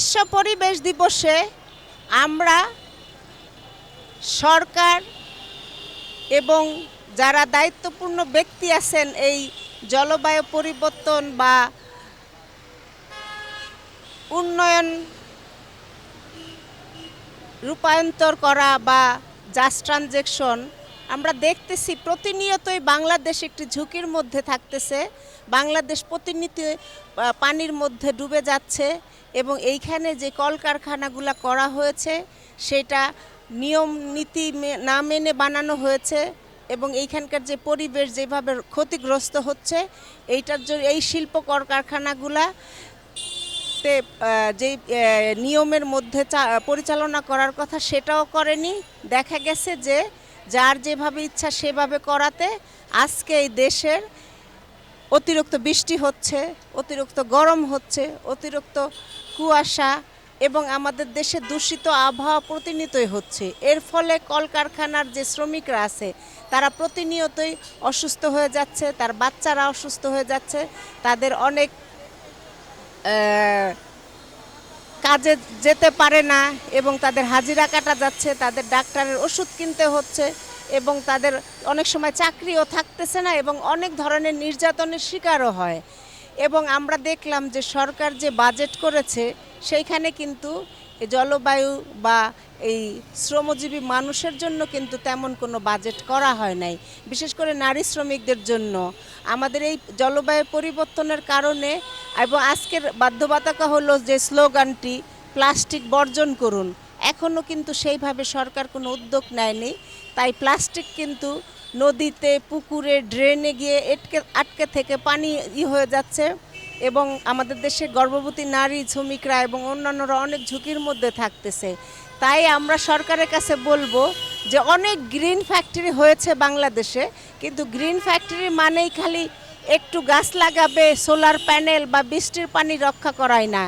বিশ্ব পরিবেশ দিবসে আমরা সরকার এবং যারা দায়িত্বপূর্ণ ব্যক্তি আছেন এই জলবায়ু পরিবর্তন বা উন্নয়ন রূপান্তর করা বা জাস্ট ট্রানজেকশন আমরা দেখতেছি প্রতিনিয়তই বাংলাদেশ একটি ঝুঁকির মধ্যে থাকতেছে। বাংলাদেশ প্রতিনিয়ত পানির মধ্যে ডুবে যাচ্ছে এবং এইখানে যে কলকারখানাগুলো করা হয়েছে, সেটা নিয়ম নীতি না মেনে বানানো হয়েছে এবং এইখানকার যে পরিবেশ যেভাবে ক্ষতিগ্রস্ত হচ্ছে, এইটার জন্য এই শিল্প কলকারখানাগুলা তে যেই নিয়মের মধ্যে পরিচালনা করার কথা সেটাও করেনি। দেখা গেছে যে যার যেভাবে ইচ্ছা সেভাবে করাতে আজকে এই দেশের অতিরিক্ত বৃষ্টি হচ্ছে, অতিরিক্ত গরম হচ্ছে, অতিরিক্ত কুয়াশা এবং আমাদের দেশে দূষিত আবহাওয়া প্রতিনিয়তই হচ্ছে। এর ফলে কলকারখানার যে শ্রমিকরা আছে, তারা প্রতিনিয়তই অসুস্থ হয়ে যাচ্ছে, তার বাচ্চারা অসুস্থ হয়ে যাচ্ছে, তাদের অনেক কাজে যেতে পারে না এবং তাদের হাজিরা কাটা যাচ্ছে, তাদের ডাক্তারের ওষুধ কিনতে হচ্ছে এবং তাদের অনেক সময় চাকরিও থাকতেছে না এবং অনেক ধরনের নির্যাতনের শিকারও হয়। এবং আমরা দেখলাম যে সরকার যে বাজেট করেছে, সেইখানে কিন্তু জলবায়ু বা এই শ্রমজীবী মানুষের জন্য কিন্তু তেমন কোনো বাজেট করা হয় নাই। বিশেষ করে নারী শ্রমিকদের জন্য। আমাদের এই জলবায়ু পরিবর্তনের কারণে এবং আজকের বাধ্যবাধকতা হলো যে স্লোগানটি, প্লাস্টিক বর্জন করুন। এখনও কিন্তু সেইভাবে সরকার কোনো উদ্যোগ নেয়নি। তাই প্লাস্টিক কিন্তু নদীতে, পুকুরে, ড্রেনে গিয়ে এটকে, আটকে থেকে পানি ই হয়ে যাচ্ছে এবং আমাদের দেশে গর্ভবতী নারী, শ্রমিকরা এবং অন্যান্যরা অনেক ঝুঁকির মধ্যে থাকতেছে। তাই আমরা সরকারের কাছে বলব যে অনেক গ্রিন ফ্যাক্টরি হয়েছে বাংলাদেশে, কিন্তু গ্রিন ফ্যাক্টরি মানেই খালি একটু গাছ লাগাবে সোলার প্যানেল বা বৃষ্টির পানি রক্ষা করায় না।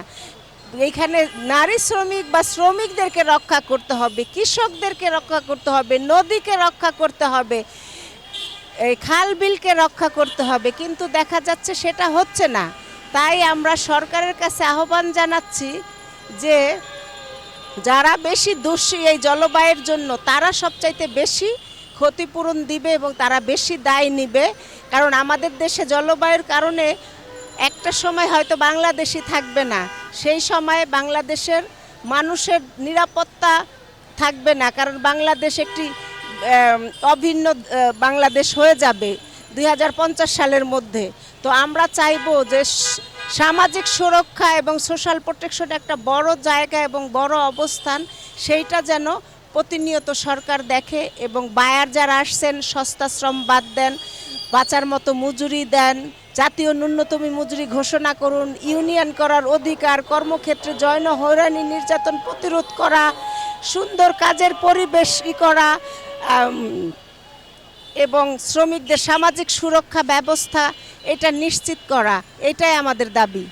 এইখানে নারী শ্রমিক বা শ্রমিকদেরকে রক্ষা করতে হবে, কৃষকদেরকে রক্ষা করতে হবে, নদীকে রক্ষা করতে হবে, এই খাল বিলকে রক্ষা করতে হবে। কিন্তু দেখা যাচ্ছে সেটা হচ্ছে না। তাই আমরা সরকারের কাছে আহ্বান জানাচ্ছি যে, যারা বেশি দোষী এই জলবায়ুর জন্য, তারা সবচাইতে বেশি ক্ষতিপূরণ দিবে এবং তারা বেশি দায় নিবে। কারণ আমাদের দেশে জলবায়ুর কারণে একটা সময় হয়তো বাংলাদেশি থাকবে না, সেই সময় বাংলাদেশের মানুষের নিরাপত্তা থাকবে না, কারণ বাংলাদেশ একটি অভিন্ন বাংলাদেশ হয়ে যাবে দুই হাজার পঞ্চাশ সালের মধ্যে। তো আমরা চাইব যে সামাজিক সুরক্ষা এবং সোশ্যাল প্রোটেকশন একটা বড় জায়গা এবং বড় অবস্থান, সেইটা যেন প্রতিনিয়ত সরকার দেখে এবং বায়ার যারা আসছেন, সস্তা শ্রম বাদ দেন বাঁচার মতো মজুরি দেন। জাতীয় ন্যূনতম মজুরি ঘোষণা করুন। ইউনিয়ন করার অধিকার, কর্মক্ষেত্রে জৈন হয়রানি নির্যাতন প্রতিরোধ করা, সুন্দর কাজের পরিবেশ করা এবং শ্রমিকদের সামাজিক সুরক্ষা ব্যবস্থা, এটা নিশ্চিত করা। এটাই আমাদের দাবি।